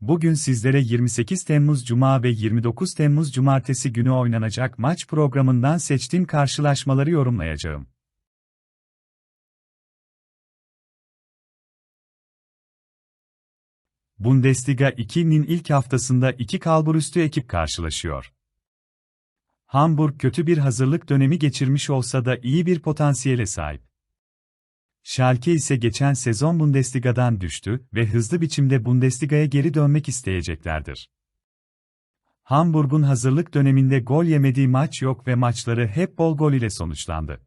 Bugün sizlere 28 Temmuz Cuma ve 29 Temmuz Cumartesi günü oynanacak maç programından seçtiğim karşılaşmaları yorumlayacağım. Bundesliga 2'nin ilk haftasında iki kalburüstü ekip karşılaşıyor. Hamburg kötü bir hazırlık dönemi geçirmiş olsa da iyi bir potansiyele sahip. Schalke ise geçen sezon Bundesliga'dan düştü ve hızlı biçimde Bundesliga'ya geri dönmek isteyeceklerdir. Hamburg'un hazırlık döneminde gol yemediği maç yok ve maçları hep bol gol ile sonuçlandı.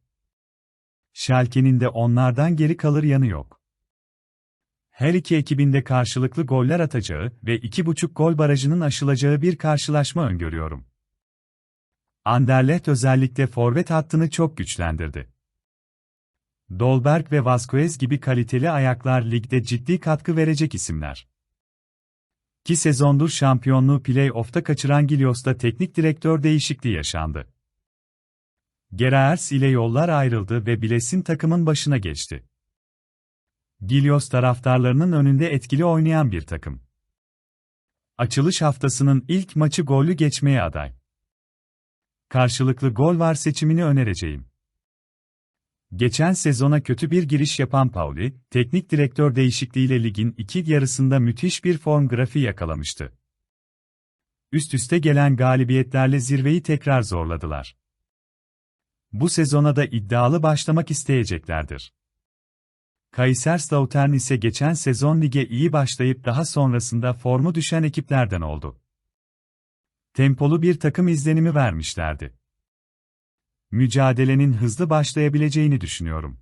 Schalke'nin de onlardan geri kalır yanı yok. Her iki ekibin de karşılıklı goller atacağı ve 2,5 gol barajının aşılacağı bir karşılaşma öngörüyorum. Anderlecht özellikle forvet hattını çok güçlendirdi. Dolberg ve Vasquez gibi kaliteli ayaklar ligde ciddi katkı verecek isimler. Ki sezondur şampiyonluğu play-off'ta kaçıran Gilios'ta teknik direktör değişikliği yaşandı. Geraers ile yollar ayrıldı ve Biles'in takımın başına geçti. Gilios taraftarlarının önünde etkili oynayan bir takım. Açılış haftasının ilk maçı gollü geçmeye aday. Karşılıklı gol var seçimini önereceğim. Geçen sezona kötü bir giriş yapan Pauli, teknik direktör değişikliğiyle ligin iki yarısında müthiş bir form grafiği yakalamıştı. Üst üste gelen galibiyetlerle zirveyi tekrar zorladılar. Bu sezona da iddialı başlamak isteyeceklerdir. Kaiserslautern ise geçen sezon lige iyi başlayıp daha sonrasında formu düşen ekiplerden oldu. Tempolu bir takım izlenimi vermişlerdi mücadelenin hızlı başlayabileceğini düşünüyorum.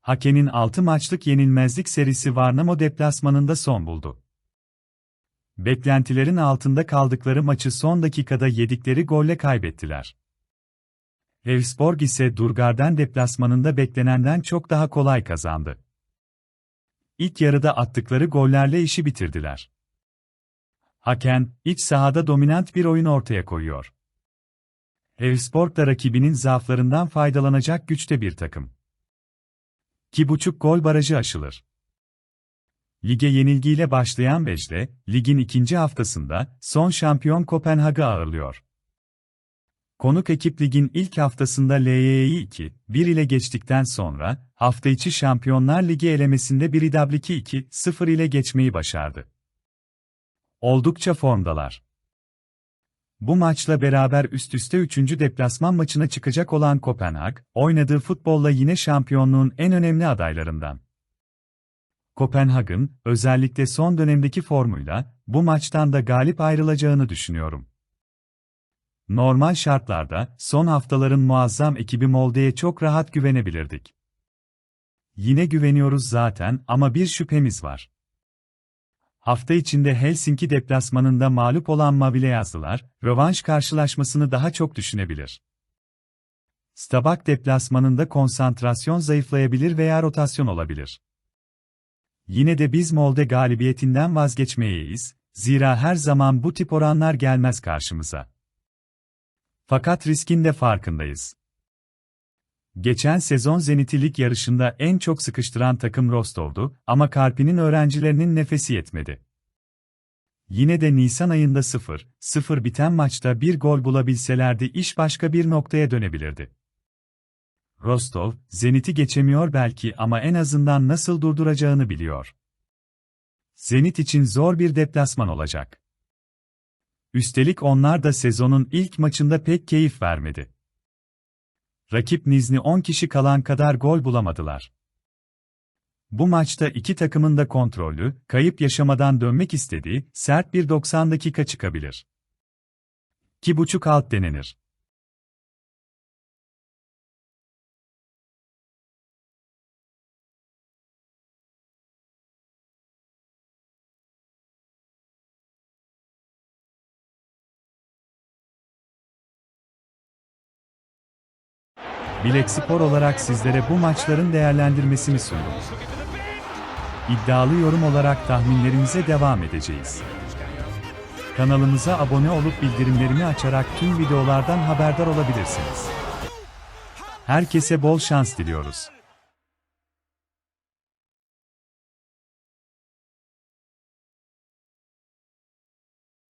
Hake'nin 6 maçlık yenilmezlik serisi Varnamo deplasmanında son buldu. Beklentilerin altında kaldıkları maçı son dakikada yedikleri golle kaybettiler. Elfsborg ise Durgarden deplasmanında beklenenden çok daha kolay kazandı. İlk yarıda attıkları gollerle işi bitirdiler. Haken, iç sahada dominant bir oyun ortaya koyuyor. Elfsborg da rakibinin zaaflarından faydalanacak güçte bir takım. Ki buçuk gol barajı aşılır. Lige yenilgiyle başlayan Vejle, ligin ikinci haftasında son şampiyon Kopenhag'ı ağırlıyor. Konuk ekip ligin ilk haftasında LY'yi 2-1 ile geçtikten sonra, hafta içi Şampiyonlar Ligi elemesinde bir idablik 2-0 ile geçmeyi başardı. Oldukça formdalar. Bu maçla beraber üst üste 3. deplasman maçına çıkacak olan Kopenhag, oynadığı futbolla yine şampiyonluğun en önemli adaylarından. Kopenhag'ın, özellikle son dönemdeki formuyla, bu maçtan da galip ayrılacağını düşünüyorum. Normal şartlarda, son haftaların muazzam ekibi Molde'ye çok rahat güvenebilirdik. Yine güveniyoruz zaten ama bir şüphemiz var. Hafta içinde Helsinki deplasmanında mağlup olan Mavile yazdılar, rövanş karşılaşmasını daha çok düşünebilir. Stabak deplasmanında konsantrasyon zayıflayabilir veya rotasyon olabilir. Yine de biz Molde galibiyetinden vazgeçmeyeyiz, zira her zaman bu tip oranlar gelmez karşımıza. Fakat riskin de farkındayız. Geçen sezon Zenit'i yarışında en çok sıkıştıran takım Rostov'du ama Karpi'nin öğrencilerinin nefesi yetmedi. Yine de Nisan ayında 0-0 biten maçta bir gol bulabilselerdi iş başka bir noktaya dönebilirdi. Rostov, Zenit'i geçemiyor belki ama en azından nasıl durduracağını biliyor. Zenit için zor bir deplasman olacak. Üstelik onlar da sezonun ilk maçında pek keyif vermedi rakip Nizni 10 kişi kalan kadar gol bulamadılar. Bu maçta iki takımın da kontrollü, kayıp yaşamadan dönmek istediği, sert bir 90 dakika çıkabilir. 2.5 alt denenir. Bilek Spor olarak sizlere bu maçların değerlendirmesini sunduk. İddialı yorum olarak tahminlerimize devam edeceğiz. Kanalımıza abone olup bildirimlerini açarak tüm videolardan haberdar olabilirsiniz. Herkese bol şans diliyoruz.